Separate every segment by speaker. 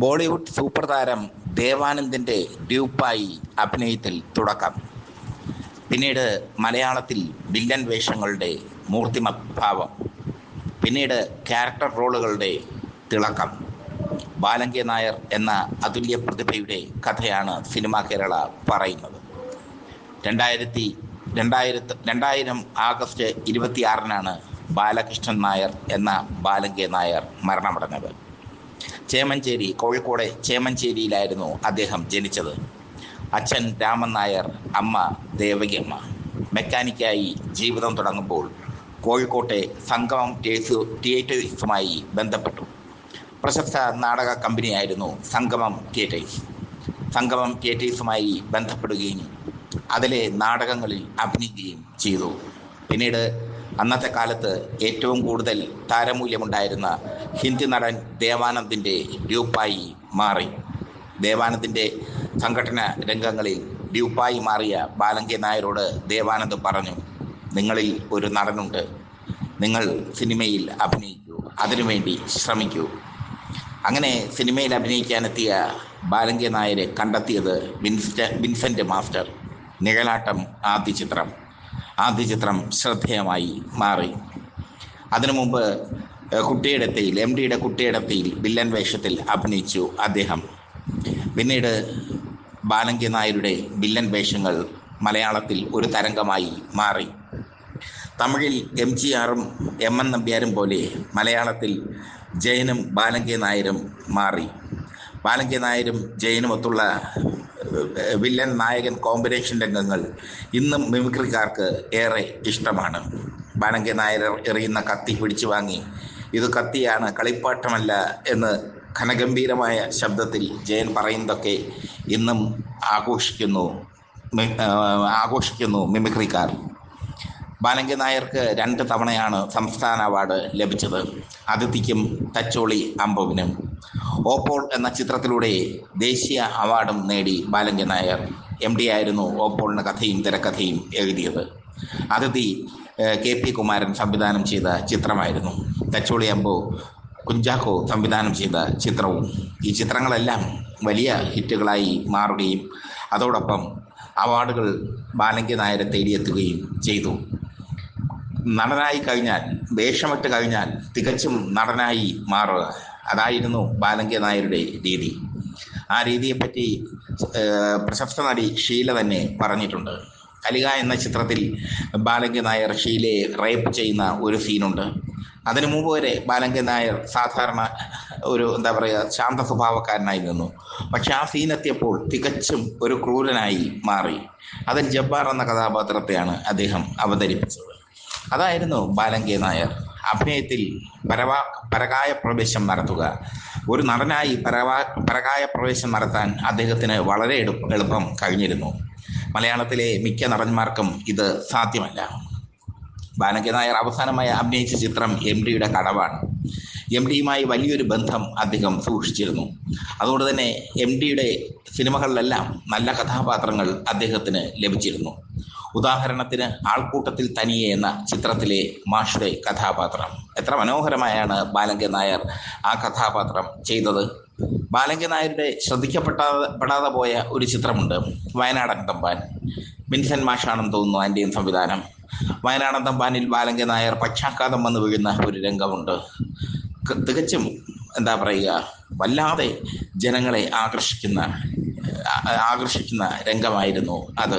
Speaker 1: Bollywood super താരം ദേവാനന്ദിന്റെ ഡ്യൂപ്പായി അഭിനയത്തിൽ തുടക്കം. പിന്നീട് മലയാളത്തിൽ വില്ലൻ വേഷങ്ങളുടെ മൂർത്തിമഭാവം പിന്നീട് ക്യാരക്ടർ റോളുകളുടെ തിളക്കം. ബാലങ്കെ നായർ എന്ന അതുല്യ പ്രതിഭയുടെ കഥയാണ് സിനിമ കേരള പറയുന്നത്. രണ്ടായിരത്തി രണ്ടായിരത്തി രണ്ടായിരം ആഗസ്റ്റ് ഇരുപത്തിയാറിനാണ് ബാലകൃഷ്ണൻ നായർ എന്ന ബാലങ്കെ നായർ മരണമടഞ്ഞത്. ചേമഞ്ചേരി കോഴിക്കോട് ചേമഞ്ചേരിയിലായിരുന്നു അദ്ദേഹം ജനിച്ചത്. അച്ഛൻ രാമൻ നായർ അമ്മ ദേവകിയമ്മ. മെക്കാനിക്കായി ജീവിതം തുടങ്ങുമ്പോൾ കോഴിക്കോട്ടെ സംഗമം തിയേറ്റേഴ്സുമായി ബന്ധപ്പെട്ടു. പ്രശസ്ത നാടക കമ്പനിയായിരുന്നു സംഗമം തിയേറ്റേഴ്സ്. സംഗമം തിയേറ്റേഴ്സുമായി ബന്ധപ്പെടുകയും അതിലെ നാടകങ്ങളിൽ അഭിനയിക്കുകയും ചെയ്തു. പിന്നീട് അന്നത്തെ കാലത്ത് ഏറ്റവും കൂടുതൽ താരമൂല്യമുണ്ടായിരുന്ന ഹിന്ദി നടൻ ദേവാനന്ദിന്റെ ഡ്യൂപ്പായി മാറി. ദേവാനന്ദിന്റെ സംഘടന രംഗങ്ങളിൽ ഡ്യൂപ്പായി മാറിയ ബാലങ്കെ നായരോട് ദേവാനന്ദ് പറഞ്ഞു നിങ്ങളിൽ ഒരു നടനുണ്ട്. നിങ്ങൾ സിനിമയിൽ അഭിനയിക്കൂ. അതിനുവേണ്ടി ശ്രമിക്കൂ. അങ്ങനെ സിനിമയിൽ അഭിനയിക്കാനെത്തിയ ബാലങ്കെ നായരെ കണ്ടെത്തിയത് വിൻസ്റ്റ വിൻസെന്റ് മാസ്റ്റർ നിഴലാട്ടം ആദ്യ ചിത്രം. ആദ്യ ചിത്രം ശ്രദ്ധേയമായി മാറി. അതിനു മുമ്പ് കുട്ടിയിടത്തയിൽ എം ഡിയുടെ കുട്ടിയിടത്തിയിൽ വില്ലൻ വേഷത്തിൽ അഭിനയിച്ചു അദ്ദേഹം. പിന്നീട് ബാലങ്കി നായരുടെ വില്ലൻ വേഷങ്ങൾ മലയാളത്തിൽ ഒരു തരംഗമായി മാറി. തമിഴിൽ എം ജി ആറും എം എൻ നമ്പ്യാരും പോലെ മലയാളത്തിൽ ജയനും ബാലങ്കി നായരും മാറി. ബാലങ്കി നായരും ജയനും ഒത്തുള്ള വില്ലൻ നായകൻ കോമ്പിനേഷൻ രംഗങ്ങൾ ഇന്നും മിമിക്രിക്കാർക്ക് ഏറെ ഇഷ്ടമാണ്. ബാലങ്കി നായർ എറിയുന്ന കത്തി പിടിച്ചു വാങ്ങി ഇത് കത്തിയാണ് കളിപ്പാട്ടമല്ല എന്ന് ഘനഗംഭീരമായ ശബ്ദത്തിൽ ജയൻ പറയുന്നതൊക്കെ ഇന്നും ആഘോഷിക്കുന്നു ആഘോഷിക്കുന്നു മിമിക്രിക്കാർ. ബാലങ്കി നായർക്ക് രണ്ട് തവണയാണ് സംസ്ഥാന അവാർഡ് ലഭിച്ചത്. അതിഥിക്കും തച്ചോളി അമ്പവിനും ഓപ്പോൾ എന്ന ചിത്രത്തിലൂടെ ദേശീയ അവാർഡും നേടി ബാലങ്കി നായർ. എം ഡി ആയിരുന്നു ഓപ്പോളിന് കഥയും തിരക്കഥയും എഴുതിയത്. അതിഥി കെ പി കുമാരൻ സംവിധാനം ചെയ്ത ചിത്രമായിരുന്നു. തച്ചോളി അമ്പോ കുഞ്ചാക്കോ സംവിധാനം ചെയ്ത ചിത്രവും. ഈ ചിത്രങ്ങളെല്ലാം വലിയ ഹിറ്റുകളായി മാറുകയും അതോടൊപ്പം അവാർഡുകൾ ബാലങ്കി നായരെ തേടിയെത്തുകയും ചെയ്തു. നടനായി കഴിഞ്ഞാൽ വേഷമിട്ട് കഴിഞ്ഞാൽ തികച്ചും നടനായി മാറുക. അതായിരുന്നു ബാലങ്കി നായരുടെ രീതി. ആ രീതിയെപ്പറ്റി പ്രശസ്ത നടി ഷീല തന്നെ പറഞ്ഞിട്ടുണ്ട്. കലിക എന്ന ചിത്രത്തിൽ ബാലങ്കി നായർ ഷീലയെ റേപ്പ് ചെയ്യുന്ന ഒരു സീനുണ്ട് അതിനു മുമ്പ് വരെ ബാലങ്കി നായർ സാധാരണ ഒരു എന്താ പറയുക ശാന്ത സ്വഭാവക്കാരനായി നിന്നു. പക്ഷെ ആ സീൻ എത്തിയപ്പോൾ തികച്ചും ഒരു ക്രൂരനായി മാറി. അതിൽ ജബ്ബാർ എന്ന കഥാപാത്രത്തെയാണ് അദ്ദേഹം അവതരിപ്പിച്ചത്. അതായിരുന്നു ബാലങ്കി നായർ അഭിനയത്തിൽ പരവാ പരകായ പ്രവേശം നടത്തുക. ഒരു നടനായി പരവാ പരകായ പ്രവേശം നടത്താൻ അദ്ദേഹത്തിന് വളരെ എളുപ്പം കഴിഞ്ഞിരുന്നു. മലയാളത്തിലെ മിക്ക നടന്മാർക്കും ഇത് സാധ്യമല്ല. ബാനകി നായർ അവസാനമായി അഭിനയിച്ച ചിത്രം എം ഡിയുടെ കടവാണ്. എം ഡിയുമായി വലിയൊരു ബന്ധം അദ്ദേഹം സൂക്ഷിച്ചിരുന്നു. അതുകൊണ്ട് തന്നെ എം ഡിയുടെ സിനിമകളിലെല്ലാം നല്ല കഥാപാത്രങ്ങൾ അദ്ദേഹത്തിന് ലഭിച്ചിരുന്നു. ഉദാഹരണത്തിന് ആൾക്കൂട്ടത്തിൽ തനിയെ എന്ന ചിത്രത്തിലെ മാഷുടെ കഥാപാത്രം. എത്ര മനോഹരമായാണ് ബാലങ്ക നായർ ആ കഥാപാത്രം ചെയ്തത്. ബാലങ്കെ നായരുടെ ശ്രദ്ധിക്കപ്പെടാതെ പെടാതെ പോയ ഒരു ചിത്രമുണ്ട്. വയനാടൻ തമ്പാൻ വിൻസൻ മാഷാണെന്ന് തോന്നുന്നു അതിന്റെയും സംവിധാനം. വയനാടൻ തമ്പാനിൽ ബാലങ്ക നായർ പക്ഷാഘാതം വന്ന് വീഴുന്ന ഒരു രംഗമുണ്ട്. തികച്ചും എന്താ പറയുക വല്ലാതെ ജനങ്ങളെ ആകർഷിക്കുന്ന ആകർഷിക്കുന്ന രംഗമായിരുന്നു അത്.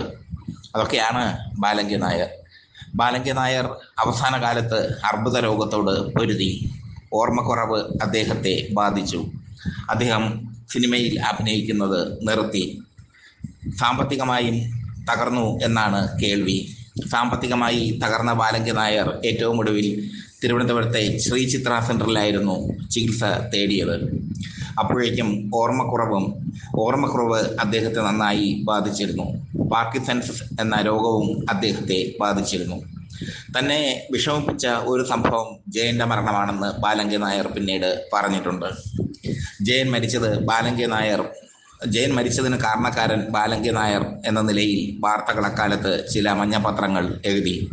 Speaker 1: അതൊക്കെയാണ് ബാലങ്കി നായർ. ബാലങ്കി നായർ അവസാന കാലത്ത് അർബുദ രോഗത്തോട് പൊരുതി. ഓർമ്മക്കുറവ് അദ്ദേഹത്തെ ബാധിച്ചു. അദ്ദേഹം സിനിമയിൽ അഭിനയിക്കുന്നത് നിർത്തി. സാമ്പത്തികമായും തകർന്നു എന്നാണ് കേൾവി. സാമ്പത്തികമായി തകർന്ന ബാലങ്കി നായർ ഏറ്റവും ഒടുവിൽ തിരുവനന്തപുരത്തെ ശ്രീ ചിത്ര സെന്ററിലായിരുന്നു ചികിത്സ തേടിയത്. അപ്പോഴേക്കും ഓർമ്മക്കുറവും ഓർമ്മക്കുറവ് അദ്ദേഹത്തെ നന്നായി ബാധിച്ചിരുന്നു. പാർക്കിസൺസ് എന്ന രോഗവും അദ്ദേഹത്തെ ബാധിച്ചിരുന്നു. തന്നെ വിഷമിപ്പിച്ച ഒരു സംഭവം ജയന്റെ മരണമാണെന്ന് ബാലങ്കി നായർ പിന്നീട് പറഞ്ഞിട്ടുണ്ട്. ജയൻ മരിച്ചത് ബാലങ്കി നായർ. ജയൻ മരിച്ചതിന് കാരണക്കാരൻ ബാലങ്കി നായർ എന്ന നിലയിൽ വാർത്തകൾ അക്കാലത്ത് ചില മഞ്ഞപത്രങ്ങൾ എഴുതി.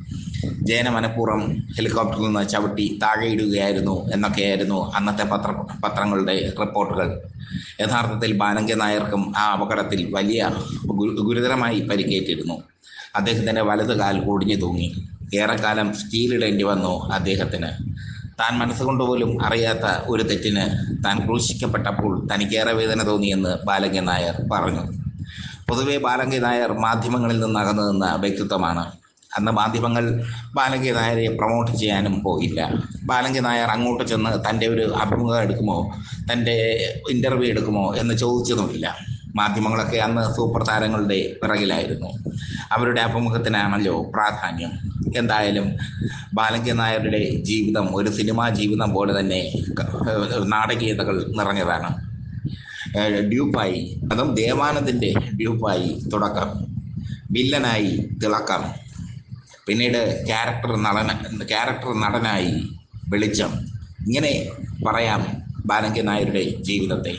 Speaker 1: ജയന മനഃപൂർവം ഹെലികോപ്റ്ററിൽ നിന്ന് ചവിട്ടി താഴെയിടുകയായിരുന്നു എന്നൊക്കെയായിരുന്നു അന്നത്തെ പത്ര പത്രങ്ങളുടെ റിപ്പോർട്ടുകൾ. യഥാർത്ഥത്തിൽ ബാലങ്കി നായർക്കും ആ അപകടത്തിൽ വലിയ ഗുരുതരമായി പരിക്കേറ്റിരുന്നു. അദ്ദേഹത്തിന്റെ വലതുകാൽ ഒടിഞ്ഞു തൂങ്ങി. ഏറെക്കാലം സ്റ്റീലിടേണ്ടി വന്നു അദ്ദേഹത്തിന്. താൻ മനസ്സുകൊണ്ട് പോലും അറിയാത്ത ഒരു തെറ്റിന് താൻ ക്രൂശിക്കപ്പെട്ടപ്പോൾ തനിക്കേറെ വേദന തോന്നിയെന്ന് ബാലങ്കി നായർ പറഞ്ഞു. പൊതുവെ ബാലങ്കി നായർ മാധ്യമങ്ങളിൽ നിന്ന് അകന്നു നിന്ന വ്യക്തിത്വമാണ്. അന്ന് മാധ്യമങ്ങൾ ബാലങ്കി നായരെ പ്രൊമോട്ട് ചെയ്യാനും പോയില്ല. ബാലങ്കി നായർ അങ്ങോട്ട് ചെന്ന് തന്റെ ഒരു അഭിമുഖം എടുക്കുമോ തന്റെ ഇന്റർവ്യൂ എടുക്കുമോ എന്ന് ചോദിച്ചതുമില്ല. മാധ്യമങ്ങളൊക്കെ അന്ന് സൂപ്പർ താരങ്ങളുടെ പിറകിലായിരുന്നു. അവരുടെ അഭിമുഖത്തിനാണല്ലോ പ്രാധാന്യം. എന്തായാലും ബാലങ്കി നായരുടെ ജീവിതം ഒരു സിനിമാ ജീവിതം പോലെ തന്നെ നാടകീയതകൾ നിറഞ്ഞതാണ്. ഡ്യൂപ്പായി അതും ദേവാനന്ദിന്റെ ഡ്യൂപ്പായി തുടക്കം. വില്ലനായി തിളക്കം. പിന്നീട് ക്യാരക്ടർ നടന ക്യാരക്ടർ നടനായി വെളിച്ചം. ഇങ്ങനെ പറയാം ബാലങ്കി നായരുടെ ജീവിതത്തെ.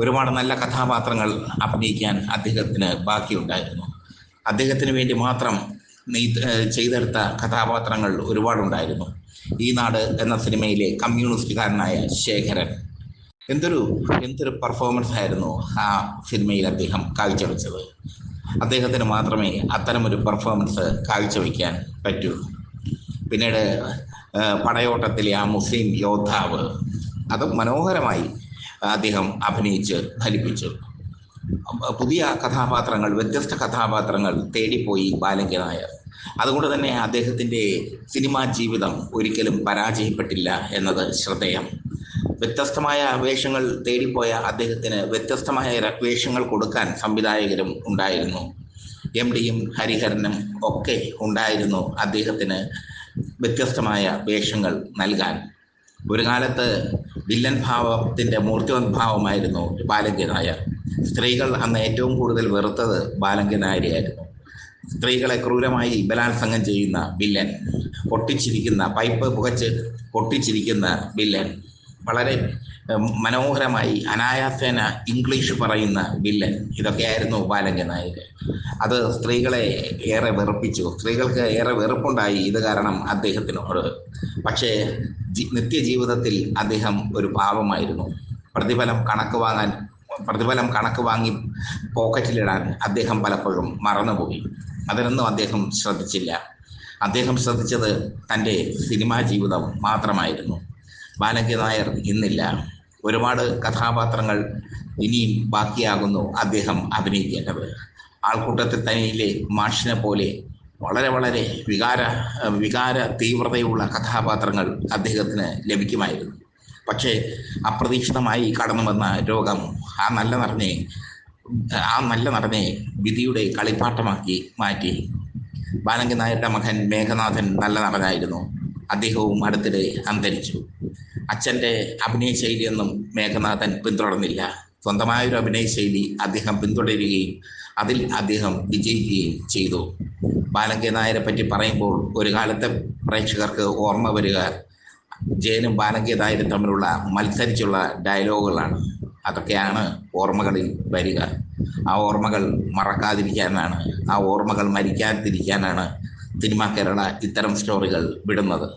Speaker 1: ഒരുപാട് നല്ല കഥാപാത്രങ്ങൾ അഭിനയിക്കാൻ അദ്ദേഹത്തിന് ബാക്കിയുണ്ടായിരുന്നു. അദ്ദേഹത്തിന് വേണ്ടി മാത്രം നീ ഏഹ് ചെയ്തെടുത്ത കഥാപാത്രങ്ങൾ ഒരുപാടുണ്ടായിരുന്നു. ഈ നാട് എന്ന സിനിമയിലെ കമ്മ്യൂണിസ്റ്റുകാരനായ ശേഖരൻ. എന്തൊരു എന്തൊരു പെർഫോമൻസ് ആയിരുന്നു ആ സിനിമയിൽ അദ്ദേഹം കാഴ്ചവെച്ചത്. അദ്ദേഹത്തിന് മാത്രമേ അത്തരമൊരു പെർഫോമൻസ് കാഴ്ചവെക്കാൻ പറ്റൂ പിന്നീട് പടയോട്ടത്തിലെ ആ മുസ്ലിം യോദ്ധാവ്. അത് മനോഹരമായി അദ്ദേഹം അഭിനയിച്ച് ഫലിപ്പിച്ചു. പുതിയ കഥാപാത്രങ്ങൾ വ്യത്യസ്ത കഥാപാത്രങ്ങൾ തേടിപ്പോയി ബാലങ്ക നായർ. അതുകൊണ്ട് തന്നെ അദ്ദേഹത്തിന്റെ സിനിമാ ജീവിതം ഒരിക്കലും പരാജയപ്പെട്ടില്ല എന്നത് ശ്രദ്ധേയം. വ്യത്യസ്തമായ വേഷങ്ങൾ തേടിപ്പോയ അദ്ദേഹത്തിന് വ്യത്യസ്തമായ വേഷങ്ങൾ കൊടുക്കാൻ സംവിധായകരും ഉണ്ടായിരുന്നു. എം ഡിയും ഹരിഹരനും ഒക്കെ ഉണ്ടായിരുന്നു അദ്ദേഹത്തിന് വ്യത്യസ്തമായ വേഷങ്ങൾ നൽകാൻ. ഒരു കാലത്ത് വില്ലൻ ഭാവത്തിന്റെ മൂർത്തിവദ്ഭാവമായിരുന്നു ബാലങ്കി നായർ. സ്ത്രീകൾ അന്ന് ഏറ്റവും കൂടുതൽ വെറുത്തത് ബാലങ്ക നായരെയായിരുന്നു. സ്ത്രീകളെ ക്രൂരമായി ബലാത്സംഗം ചെയ്യുന്ന വില്ലൻ പൊട്ടിച്ചിരിക്കുന്ന പൈപ്പ് പുകച്ച് പൊട്ടിച്ചിരിക്കുന്ന വില്ലൻ വളരെ മനോഹരമായി അനായാസേന ഇംഗ്ലീഷ് പറയുന്ന വില്ലൻ ഇതൊക്കെയായിരുന്നു ബാലങ്ക നായർ അത് സ്ത്രീകളെ ഏറെ വെറുപ്പിച്ചു. സ്ത്രീകൾക്ക് ഏറെ വെറുപ്പുണ്ടായി ഇത് കാരണം അദ്ദേഹത്തിനോട്. പക്ഷേ നിത്യജീവിതത്തിൽ അദ്ദേഹം ഒരു പാപമായിരുന്നു പ്രതിഫലം കണക്ക് വാങ്ങാൻ പ്രതിഫലം കണക്ക് വാങ്ങി പോക്കറ്റിലിടാൻ അദ്ദേഹം പലപ്പോഴും മറന്നുപോയി. അതിനൊന്നും അദ്ദേഹം ശ്രദ്ധിച്ചില്ല. അദ്ദേഹം ശ്രദ്ധിച്ചത് തന്റെ സിനിമാ ജീവിതം മാത്രമായിരുന്നു. ബാലകി നായർ ഇന്നില്ല. ഒരുപാട് കഥാപാത്രങ്ങൾ ഇനിയും ബാക്കിയാകുന്നു അദ്ദേഹം അഭിനയിക്കേണ്ടത്. ആൾക്കൂട്ടത്തിൽ തനിയിലെ മാഷിനെ പോലെ വളരെ വളരെ വികാര വികാര തീവ്രതയുള്ള കഥാപാത്രങ്ങൾ അദ്ദേഹത്തിന് ലഭിക്കുമായിരുന്നു. പക്ഷേ അപ്രതീക്ഷിതമായി കടന്നു വന്ന രോഗം ആ നല്ല നടനെ ആ നല്ല നടനെ വിധിയുടെ കളിപ്പാട്ടമാക്കി മാറ്റി. ബാലങ്കി നായരുടെ മകൻ മേഘനാഥൻ നല്ല നടനായിരുന്നു. അദ്ദേഹവും അടുത്തിടെ അന്തരിച്ചു. അച്ഛന്റെ അഭിനയ ശൈലിയൊന്നും മേഘനാഥൻ പിന്തുടർന്നില്ല. സ്വന്തമായൊരു അഭിനയ ശൈലി അദ്ദേഹം പിന്തുടരുകയും അതിൽ അദ്ദേഹം വിജയിക്കുകയും ചെയ്തു. ബാലങ്കി നായരെ പറ്റി പറയുമ്പോൾ ഒരു കാലത്തെ പ്രേക്ഷകർക്ക് ഓർമ്മ വരിക ജയനും നായരും തമ്മിലുള്ള മത്സരിച്ചുള്ള ഡയലോഗുകളാണ് അതൊക്കെയാണ് ഓർമ്മകളിൽ വരിക. ആ ഓർമ്മകൾ മറക്കാതിരിക്കാനാണ് ആ ഓർമ്മകൾ മരിക്കാതിരിക്കാനാണ് സിനിമ കേരള ഇത്തരം സ്റ്റോറികൾ വിടുന്നത്.